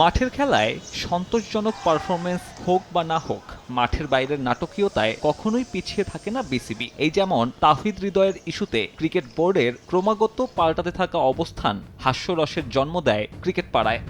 মাঠের খেলায় সন্তোষজনক পারফরমেন্স হোক বা না হোক, মাঠের বাইরের নাটকীয়তায় কখনোই পিছিয়ে থাকে না বিসিবি। এই যেমন তাফিদ হৃদয়ের ইস্যুতে ক্রিকেট বোর্ডের ক্রমাগত পাল্টাতে থাকা অবস্থান, হাস্যরসের জন্ম দেয় ক্রিকেট পাড়ায়।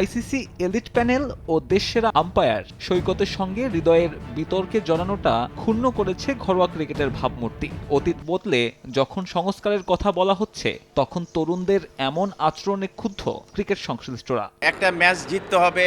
আইসিসি এলিট প্যানেল ও দেশসেরা আম্পায়ার সৈকতের সঙ্গে হৃদয়ের বিতর্কে জড়ানোটা ক্ষুণ্ণ করেছে ঘরোয়া ক্রিকেটের ভাবমূর্তি। অতীত বদলে যখন সংস্কারের কথা বলা হচ্ছে তখন তরুণদের এমন আচরণে ক্ষুব্ধ ক্রিকেট সংশ্লিষ্টরা। একটা ম্যাচ জিততে হবে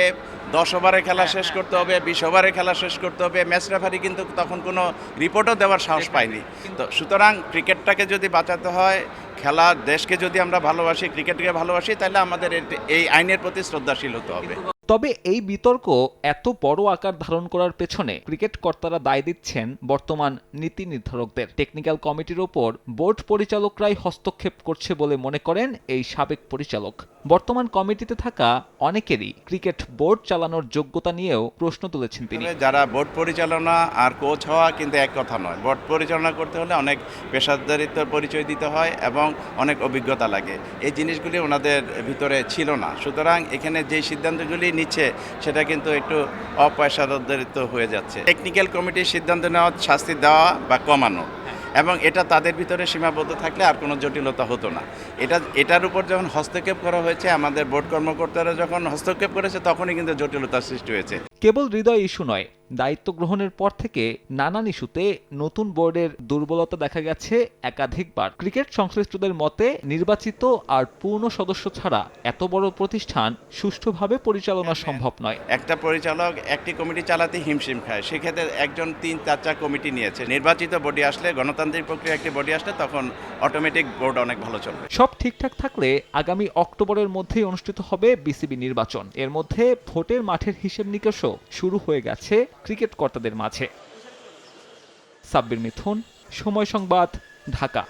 দশ ওভারে খেলা শেষ করতে হবে বিশ ওভারে খেলা শেষ করতে হবে ম্যাচ রেফারি কিন্তু তখন কোনো রিপোর্টও দেওয়ার সাহস পায়নি। তো সুতরাং ক্রিকেটটাকে যদি বাঁচাতে হয় খেলা দেশকে যদি আমরা ভালোবাসি, ক্রিকেটকে ভালোবাসি, তাহলে আমাদের এই আইনের প্রতি শ্রদ্ধাশীল হতে হবে। তবে এই বিতর্ক এত বড় আকার ধারণ করার পেছনে ক্রিকেট কর্তারা দায় দিচ্ছেন বর্তমান নীতি নির্ধারকদের। টেকনিক্যাল কমিটির ওপর বোর্ড পরিচালকরাই হস্তক্ষেপ করছে বলে মনে করেন এই সাবেক পরিচালক। বর্তমান কমিটিতে থাকা অনেকেরই ক্রিকেট বোর্ড চালানোর যোগ্যতা নিয়েও প্রশ্ন তুলেছেন তিনি। যারা বোর্ড পরিচালনা আর কোচ হওয়া কিন্তু এক কথা নয়। বোর্ড পরিচালনা করতে হলে অনেক পেশাদারিত্বের পরিচয় দিতে হয় এবং অনেক অভিজ্ঞতা লাগে। এই জিনিসগুলি ওনাদের ভিতরে ছিল না। সুতরাং এখানে যে সিদ্ধান্তগুলি নিচ্ছে সেটা কিন্তু একটু অপয়সাদারিত হয়ে যাচ্ছে। টেকনিক্যাল কমিটির সিদ্ধান্ত নেওয়া শাস্তি দেওয়া বা কমানো এবং এটা তাদের ভিতরে সীমাবদ্ধ থাকলে আর কোনো জটিলতা হতো না। এটা এটার উপর যখন হস্তক্ষেপ করা হয়েছে আমাদের বোর্ড কর্মকর্তারা যখন হস্তক্ষেপ করেছে তখনই কিন্তু জটিলতার সৃষ্টি হয়েছে। কেবল হৃদয় ইস্যু নয় দায়িত্ব গ্রহণের পর থেকে নানান ইস্যুতে নতুন বোর্ডের দুর্বলতা দেখা গেছে একাধিকবার। ক্রিকেট সংশ্লিষ্টদের মতে নির্বাচিত আর পূর্ণ সদস্য ছাড়া এত বড় প্রতিষ্ঠান সুষ্ঠুভাবে পরিচালনা সম্ভব নয়। একটা পরিচালক একটি কমিটি চালাতে হিমশিম খায়। সেক্ষেত্রে একজন তিন চার চার কমিটি নিয়েছে। নির্বাচিত বডি আসলে গণতান্ত্রিক প্রক্রিয়া একটি বডি আসলে তখন অটোমেটিক বোর্ড অনেক ভালো চলবে। সব ঠিকঠাক থাকলে আগামী অক্টোবরের মধ্যেই অনুষ্ঠিত হবে বিসিবি নির্বাচন। এর মধ্যে ভোটের মাঠের হিসেব নিকেশও শুরু হয়ে গেছে। ক্রিকেট কর্তাদের মাঝে। সাব্বির মিথুন সময় সংবাদ ঢাকা।